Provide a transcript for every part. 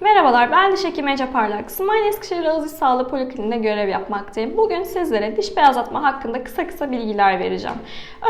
Merhabalar, ben diş hekimi Ece Parlak. Smile Eskişehir Ağız İş Sağlığı Polikliniğinde görev yapmaktayım. Bugün sizlere diş beyazlatma hakkında kısa kısa bilgiler vereceğim.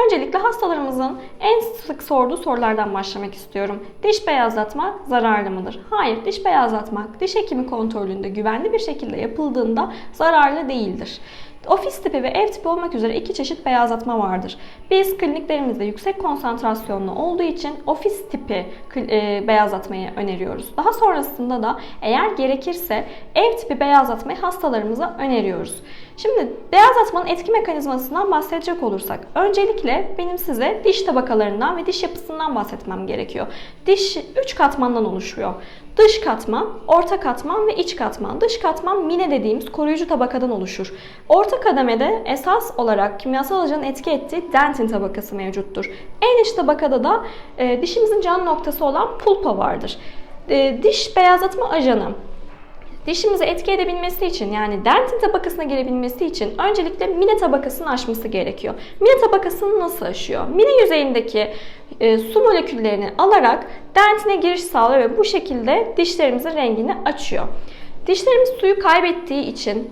Öncelikle hastalarımızın en sık sorduğu sorulardan başlamak istiyorum. Diş beyazlatma zararlı mıdır? Hayır, diş beyazlatmak diş hekimi kontrolünde güvenli bir şekilde yapıldığında zararlı değildir. Ofis tipi ve ev tipi olmak üzere iki çeşit beyazlatma vardır. Biz kliniklerimizde yüksek konsantrasyonlu olduğu için ofis tipi e, beyazlatmayı öneriyoruz. Daha sonrasında da eğer gerekirse ev tipi beyazlatmayı hastalarımıza öneriyoruz. Şimdi beyazlatmanın etki mekanizmasından bahsedecek olursak öncelikle benim size diş tabakalarından ve diş yapısından bahsetmem gerekiyor. Diş 3 katmandan oluşuyor. Dış katman, orta katman ve iç katman. Dış katman mine dediğimiz koruyucu tabakadan oluşur. Orta kademede esas olarak kimyasal ajanın etki ettiği dentin tabakası mevcuttur. En iç tabakada da e, dişimizin can noktası olan pulpa vardır. E, diş beyazlatma ajanı dişimizi etki edebilmesi için yani dentin tabakasına girebilmesi için öncelikle mine tabakasını aşması gerekiyor. Mine tabakasını nasıl aşıyor? Mine yüzeyindeki e, su moleküllerini alarak dentine giriş sağlıyor ve bu şekilde dişlerimizin rengini açıyor. Dişlerimiz suyu kaybettiği için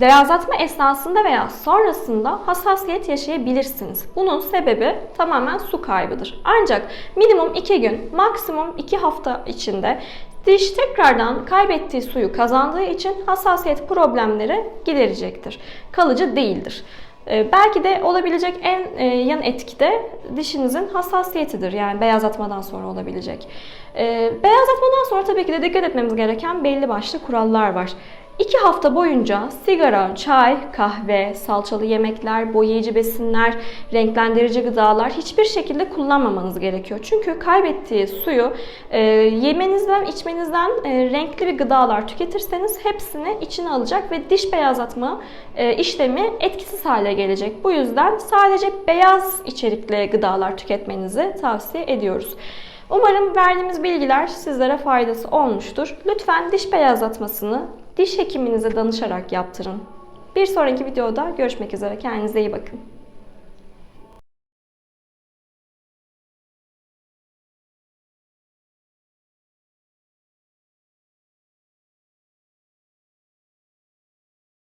beyazlatma esnasında veya sonrasında hassasiyet yaşayabilirsiniz. Bunun sebebi tamamen su kaybıdır. Ancak minimum 2 gün, maksimum 2 hafta içinde diş tekrardan kaybettiği suyu kazandığı için hassasiyet problemleri giderecektir. Kalıcı değildir. Ee, belki de olabilecek en e, yan etki de dişinizin hassasiyetidir. Yani beyazlatmadan sonra olabilecek. Ee, beyazlatmadan sonra tabii ki de dikkat etmemiz gereken belli başlı kurallar var. 2 hafta boyunca sigara, çay, kahve, salçalı yemekler, boyayıcı besinler, renklendirici gıdalar hiçbir şekilde kullanmamanız gerekiyor. Çünkü kaybettiği suyu e, yemenizden, içmenizden e, renkli bir gıdalar tüketirseniz hepsini içine alacak ve diş beyazlatma e, işlemi etkisiz hale gelecek. Bu yüzden sadece beyaz içerikli gıdalar tüketmenizi tavsiye ediyoruz. Umarım verdiğimiz bilgiler sizlere faydası olmuştur. Lütfen diş beyazlatmasını diş hekiminize danışarak yaptırın. Bir sonraki videoda görüşmek üzere. Kendinize iyi bakın.